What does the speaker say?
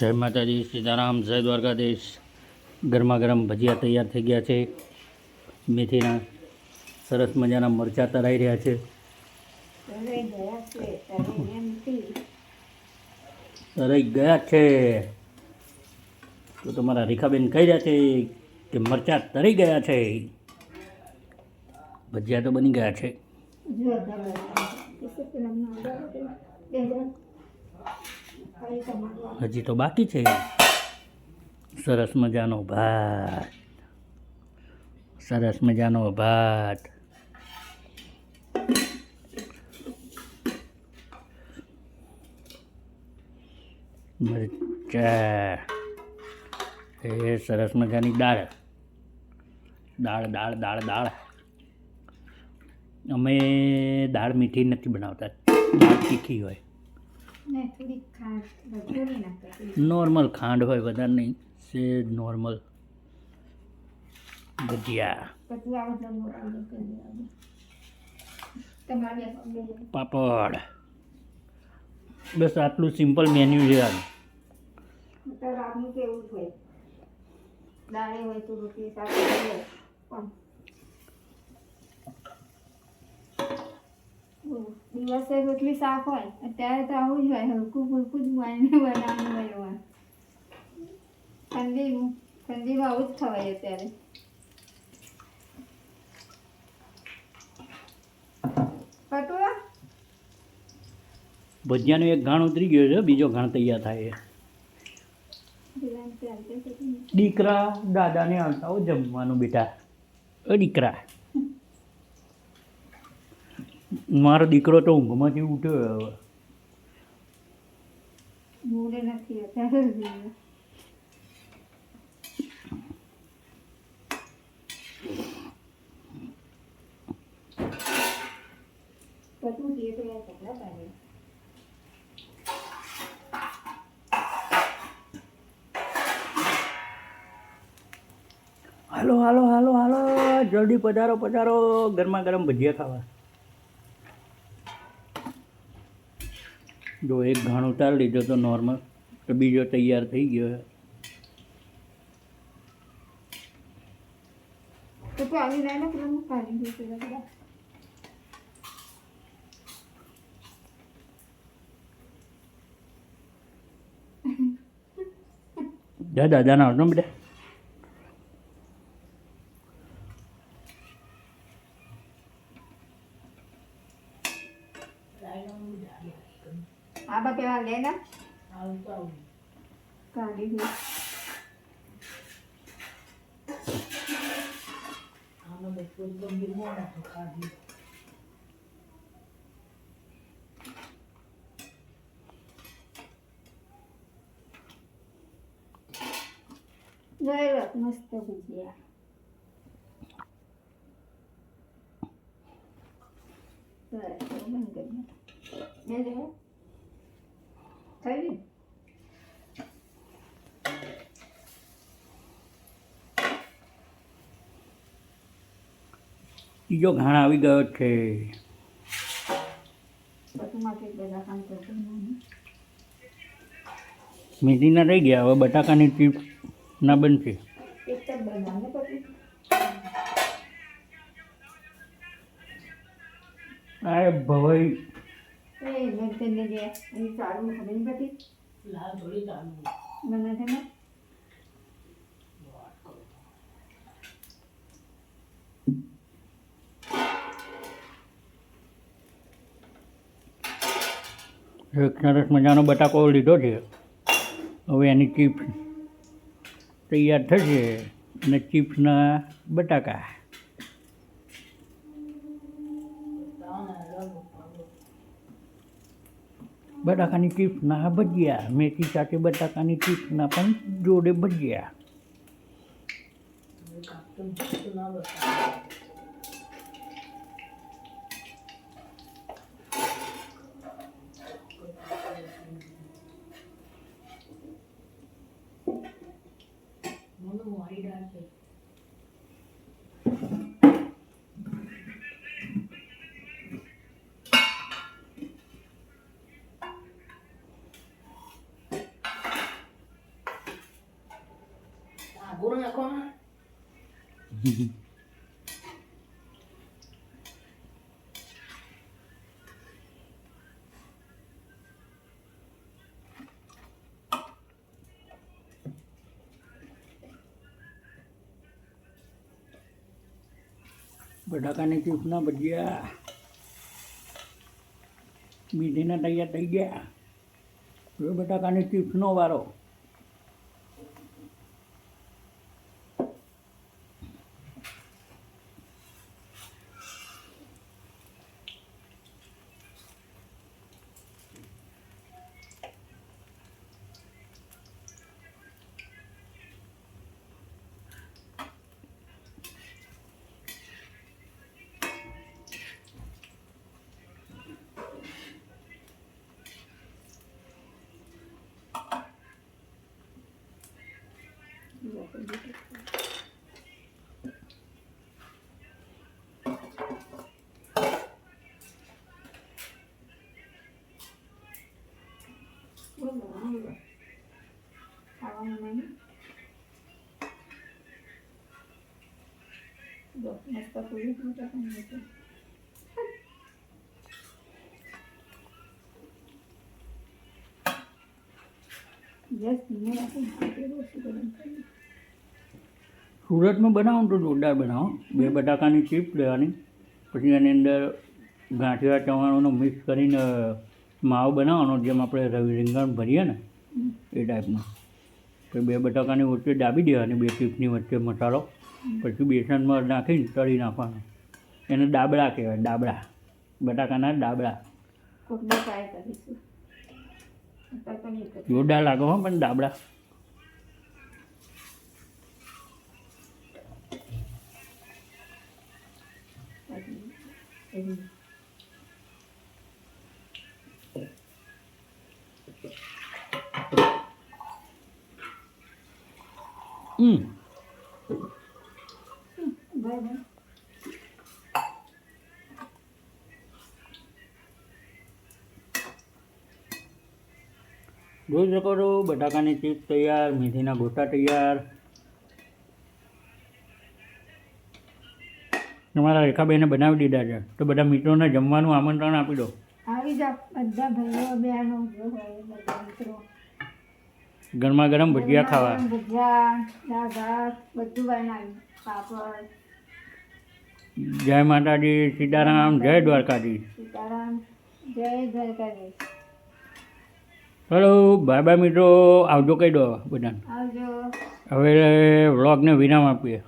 જય માતાજી સીતારામ જય દ્વારકાધીશ. ગરમા ગરમ ભજીયા તૈયાર થઈ ગયા છે. મેથીના સરસ મજાના મરચાં તરાઈ રહ્યા છે. તરાઈ ગયા છે તો તમારા રેખાબેન કહી રહ્યા છે કે મરચાં તરી ગયા છે. ભજીયા તો બની ગયા છે. હજી તો બાકી છે. સરસ મજાનો ભાત. સરસ મજાનો ભાત. મરચા. એ સરસ મજાની દાળ. દાળ દાળ દાળ દાળ. અમે દાળ મીઠી નથી બનાવતા. દાળ તીખી હોય ને થોડી ખાંડ થોડી નાખતા નોર્મલ ખાંડ હોય વધારે નહીં સે નોર્મલ. ભજીયા. પાપડ. બસ આટલું સિમ્પલ મેન્યુ છે આનું. દાળે હોય તો રોટલી શાક હોય પણ દિવસે રોટલી શાક હોય અત્યારે તો આવું જ હોય હલકું ફૂલકું જ બનાવીને બનાવવાનું હોય એમાં. ઠંડી ઠંડીમાં આવું જ ખવાય અત્યારે. પટુઆ? ભજીયાનો એક ઘાણ ઉતરી ગયો છે બીજો ઘાણ તૈયાર થાય. દીકરા દાદાને આવતા જમવાનું બેટા. દીકરા. મારો દીકરો તો ઊંઘમાંથી ઉઠ્યો હવે. હાલો હાલો હાલો હાલો. જલ્દી પધારો પધારો. ગરમા ગરમ ભજીયા ખાવા. જો એક ઘાણ ઉતારી લીધો તો નોર્મલ તો બીજો તૈયાર થઈ ગયો દાદા દાદા આવતો બેટા. આ બા પેલા લે ને કાઢી દઉં જય રથ મસ્ત ભજીયા બસ હવે બંધ કરી દે લે થઈ ગયું? બીજો ઘાણ આવી ગયો છે. મેથીના રહી ગયા હવે બટાકાની ચીપ્સ ના બનશે. અરે ભવાઈ એ મેં જે એ સારું ખબર નહીં પડતી. મને છે એક સરસ મજાનો બટાકો લીધો છે. હવે એની ચિપ્સ તૈયાર થશે અને ચિપ્સના બટાકા. બટાકાની ચિપ્સના ભજીયા મેથી સાથે બટાકાની ચિપ્સના પણ જોડે ભજીયા. બટાકાની ચીપ્સના ભજીયા. મીઠીના તૈયાર થઈ ગયા. બટાકાની ચીપ્સનો વારો. плохо будет. Да, у нас такой вот так он нету. Я снимаю, а потом сюда. સુરતમાં બનાવો તો જોરદાર બનાવો. બે બટાકાની ચીપ લેવાની. પછી એની અંદર ગાંઠિયા ચવાણોનો મિક્સ કરીને માવો બનાવવાનો જેમ આપણે રવિ રીંગણ ભરીએ ને એ ટાઈપનો. પછી બે બટાકાની વચ્ચે દાબી દેવાની બે ચીપની વચ્ચે મસાલો. પછી બેસનમાં નાખીને તળી નાખવાનો. એને દાબડા કહેવાય દાબડા બટાકાના દાબડા તો જોરદાર લાગો હો પણ દાબડા એવી હમ બરાબર જોઈ શકો છો બટાકાની ચીપ્સ તૈયાર મેથીના ગોટા તૈયાર તમારા રેખાબેને બનાવી દીધા છે. તો બધા મિત્રોને જમવાનું આમંત્રણ આપી દો. આવી જાઓ. બધા ભાઈઓ બહેનો જે હોય બધા મિત્રો. ગરમા ગરમ ભજીયા ખાવા. ભજીયા દાળ ભાત બધું બનાવ્યું. પાપડ. જય માતાજી સીતારામ જય દ્વારકાજી સીતારામ જય બાય બાય મિત્રો આવજો કહી દો બધાને. આવજો. હવે વ્લોગને વિરામ આપીએ.